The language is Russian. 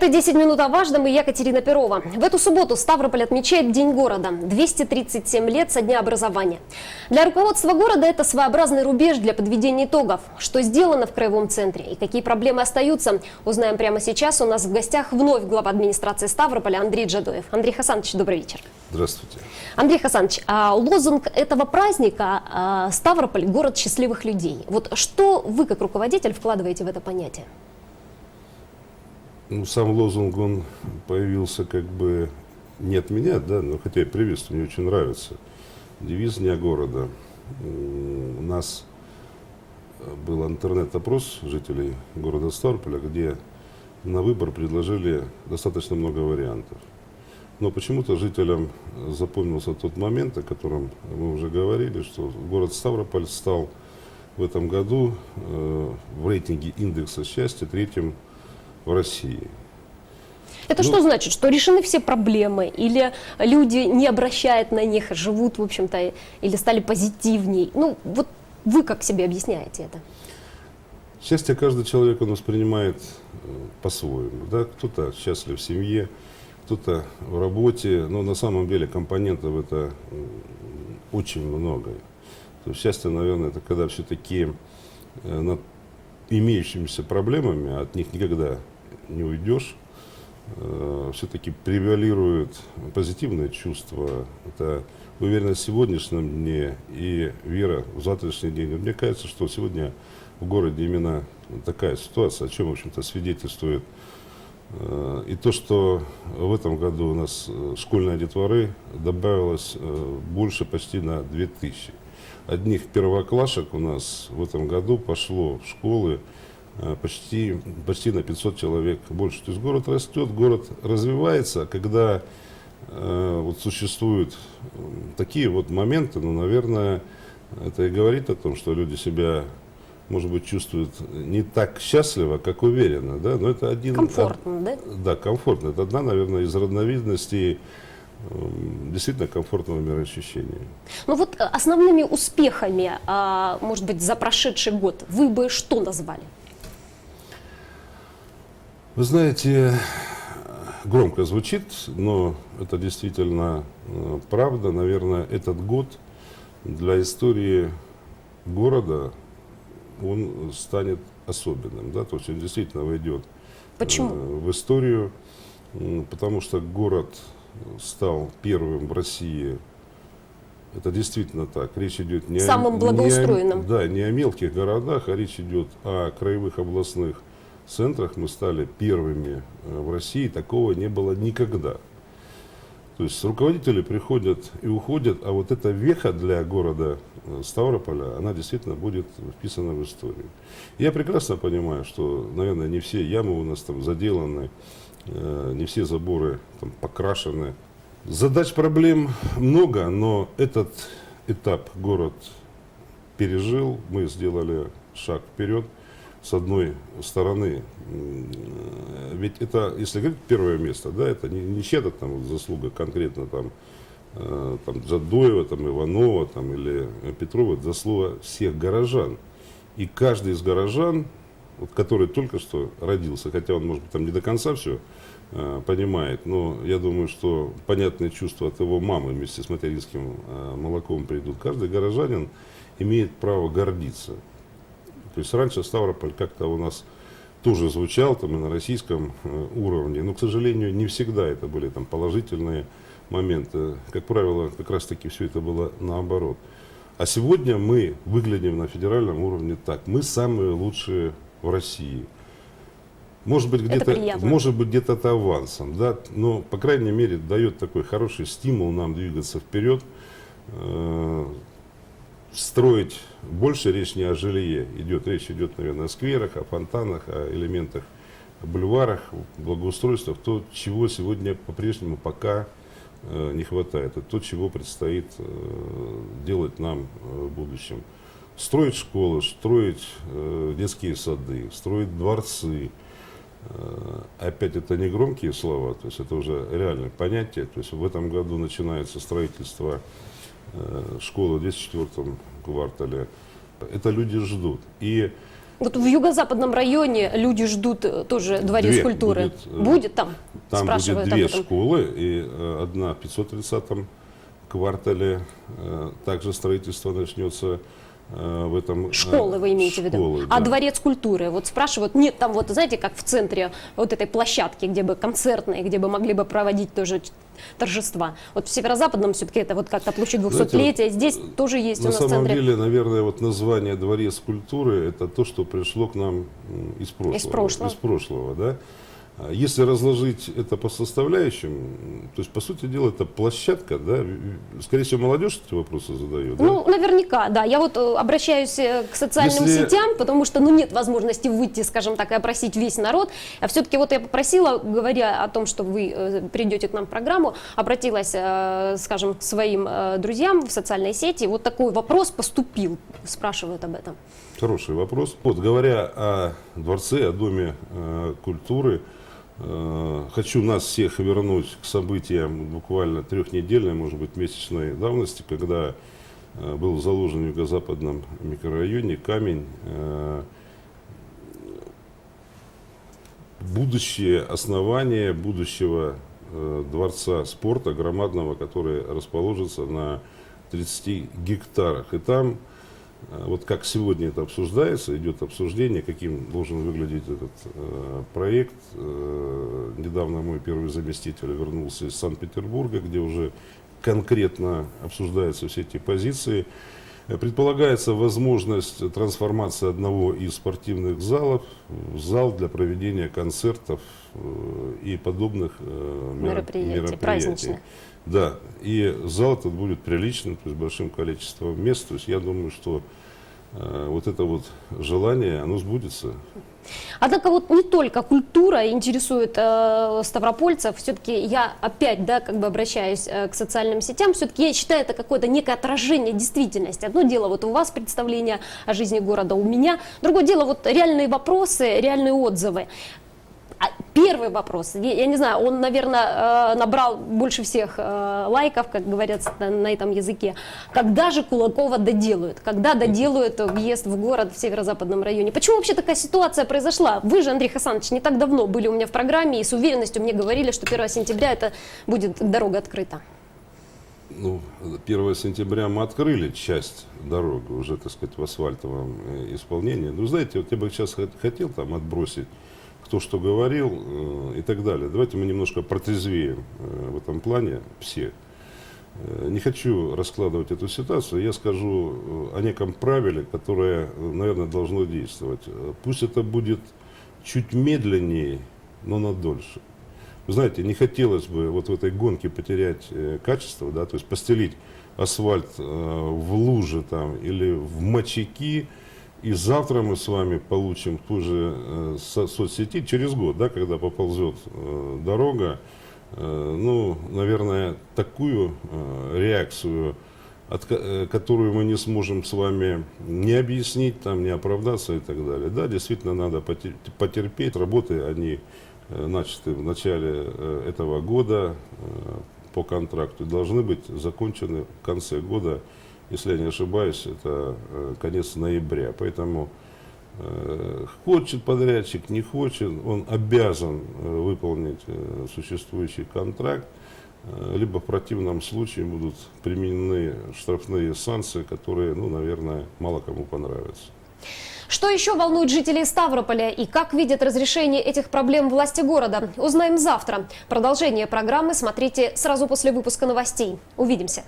Это 10 минут о важном и я Катерина Перова. В эту субботу Ставрополь отмечает День города. 237 лет со дня образования. Для руководства города это своеобразный рубеж для подведения итогов. Что сделано в краевом центре и какие проблемы остаются, узнаем прямо сейчас. У нас в гостях вновь глава администрации Ставрополя Андрей Джадоев. Андрей Хасанович, добрый вечер. Здравствуйте. Андрей Хасанович, а лозунг этого праздника а, «Ставрополь – город счастливых людей». Вот что вы, как руководитель, вкладываете в это понятие? Ну, сам лозунг, он появился как бы не от меня, да, но хотя и приветствую, мне очень нравится. Девиз Дня города. У нас был интернет-опрос жителей города Ставрополя, где на выбор предложили достаточно много вариантов. Но почему-то жителям запомнился тот момент, о котором мы уже говорили, что город Ставрополь стал в этом году э, в рейтинге индекса счастья третьим в России. Это Ну- что значит? Что решены все проблемы? Или люди не обращают на них, живут, в общем-то, или стали позитивней? Ну, вот вы как себе объясняете это? Счастье каждый человек он воспринимает э, по-своему. Да? Кто-то счастлив в семье, кто-то в работе, но на самом деле компонентов это очень много. То есть счастье, наверное, это когда все-таки э, над имеющимися проблемами, а от них никогда не уйдешь, все-таки превалирует позитивное чувство, это уверенность в сегодняшнем дне и вера в завтрашний день. Мне кажется, что сегодня в городе именно такая ситуация, о чем, в общем-то, свидетельствует э, и то, что в этом году у нас э, школьной детворы добавилось э, больше почти на 2000. Одних первоклашек у нас в этом году пошло в школы э, почти, почти на 500 человек больше. То есть город растет, город развивается, когда э, вот существуют э, такие вот моменты, ну, наверное, это и говорит о том, что люди себя, может быть, чувствуют не так счастливо, как уверенно, да, но это один... Комфортно, да? Да, комфортно. Это одна, наверное, из разновидностей эм, действительно комфортного мироощущения. Ну вот э, основными успехами, а, может быть, за прошедший год вы бы что назвали? Вы знаете, громко звучит, но это действительно э, правда. Наверное, этот год для истории города он станет особенным, да, то есть он действительно войдет Почему? э, в историю, потому что город стал первым в России. Это действительно так. Речь идет не Самым о, благоустроенным. Не о, да, не о мелких городах, а речь идет о краевых областных центрах. Мы стали первыми э, в России. Такого не было никогда. То есть руководители приходят и уходят, а вот эта веха для города э, Ставрополя, она действительно будет вписана в историю. Я прекрасно понимаю, что, наверное, не все ямы у нас там заделаны, э, не все заборы там покрашены. Задач, проблем много, но этот этап город пережил, мы сделали шаг вперед. С одной стороны, э, ведь это, если говорить первое место, да, это не, не чья-то там заслуга конкретно там, э, там Джадоева, там Иванова там, или Петрова, это заслуга всех горожан. И каждый из горожан, вот, который только что родился, хотя он, может быть, там не до конца все э, понимает, но я думаю, что понятные чувства от его мамы вместе с материнским молоком придут. Каждый горожанин имеет право гордиться. То есть раньше Ставрополь как-то у нас тоже звучал там и на российском э, уровне, но, к сожалению, не всегда это были там положительные моменты. Как правило, как раз таки все это было наоборот. А сегодня мы выглядим на федеральном уровне так. Мы самые лучшие в России. Может быть, где-то, может быть, где-то это авансом, да, но, по крайней мере, дает такой хороший стимул нам двигаться вперед, э, строить больше, речь не о жилье идет, речь идет, наверное, о скверах, о фонтанах, о элементах, бульварах, благоустройствах, то, чего сегодня по-прежнему пока э, не хватает, это то, чего предстоит э, делать нам э, в будущем. Строить школы, строить детские сады, строить дворцы. Э, Опять это не громкие слова, то есть это уже реальное понятие. То есть в этом году начинается строительство э, школы в 204 квартале. Это люди ждут. И Вот в юго-западном районе люди ждут э, тоже дворец Две культуры. будет, Будет там? Там будет две об этом. школы, и одна в 530-м квартале, также строительство начнется в этом... э, Школы вы имеете в виду? школы, А да. дворец культуры? Вот спрашивают, нет там вот, знаете, как в центре вот этой площадки, где бы концертные, где бы могли бы проводить тоже торжества. Вот в северо-западном все-таки это вот как-то площадь 200-летия, здесь тоже есть На у нас в самом центре. деле, наверное, вот название «Дворец культуры» – это то, что пришло к нам из прошлого. Из прошлого. Из прошлого, да. Если разложить это по составляющим, то есть, по сути дела, это площадка, да, скорее всего, молодежь эти вопросы задает, да? Ну, наверняка, да. Я вот э, обращаюсь э, к социальным Если- сетям, потому что, ну, нет возможности выйти, скажем так, и опросить весь народ. А все-таки вот я попросила, говоря о том, что вы э, придете к нам в программу, обратилась, скажем, к своим друзьям в социальной сети. Вот такой вопрос поступил, спрашивают об этом. Хороший вопрос. Вот, говоря о дворце, о доме культуры, хочу нас всех вернуть к событиям буквально трехнедельной, может быть, месячной давности, когда э, был заложен в юго-западном микрорайоне камень, э, будущее основание будущего э, дворца спорта громадного, который расположится на 30 гектарах. И там Э, Вот как сегодня это обсуждается, идет обсуждение, каким должен выглядеть этот э, проект. Э, недавно мой первый заместитель вернулся из Санкт-Петербурга, где уже конкретно обсуждаются все эти позиции. Э, Предполагается возможность трансформации одного из спортивных залов в зал для проведения концертов э, и подобных э, меро- Мероприятий, праздничных. Да, и зал этот будет приличным, то есть большим количеством мест. То есть я думаю, что э, вот это вот желание, оно сбудется. Однако вот не только культура интересует э, ставропольцев, все-таки я опять, да, как бы обращаюсь э, к социальным сетям, все-таки я считаю это какое-то некое отражение действительности. Одно дело вот у вас представление о жизни города, у меня, другое дело вот реальные вопросы, реальные отзывы. А Первый вопрос, я, не знаю, он, наверное, э, набрал больше всех э, лайков, как говорят на, этом языке. Когда же Кулакова доделают? Когда доделают въезд в город в северо-западном районе? Почему вообще такая ситуация произошла? Вы же, Андрей Хасанович, не так давно были у меня в программе и с уверенностью мне говорили, что 1 сентября это будет дорога открыта. Ну, 1 сентября мы открыли часть дороги уже, так сказать, в асфальтовом э, исполнении. Ну, знаете, вот я бы сейчас хот- хотел там отбросить, кто что говорил э, и так далее. Давайте мы немножко протрезвеем э, в этом плане все. Э, Не хочу раскладывать эту ситуацию, я скажу о неком правиле, которое, наверное, должно действовать. Пусть это будет чуть медленнее, но на дольше. Вы знаете, не хотелось бы вот в этой гонке потерять качество, да, то есть постелить асфальт в лужи там или в мочаки, и завтра мы с вами получим ту же э, со- соцсети через год, да, когда поползет э, дорога, э, ну, наверное, такую э, реакцию, от э, которую мы не сможем с вами не объяснить, там, не оправдаться и так далее. Да, действительно, надо потер- потерпеть. Работы, они э, начаты в начале э, этого года э, по контракту, должны быть закончены в конце года, если я не ошибаюсь, это э, конец ноября. Поэтому э, хочет подрядчик, не хочет, он обязан э, выполнить существующий контракт, либо в противном случае будут применены штрафные санкции, которые, ну, наверное, мало кому понравятся. Что еще волнует жителей Ставрополя и как видят разрешение этих проблем власти города? Узнаем завтра. Продолжение программы смотрите сразу после выпуска новостей. Увидимся.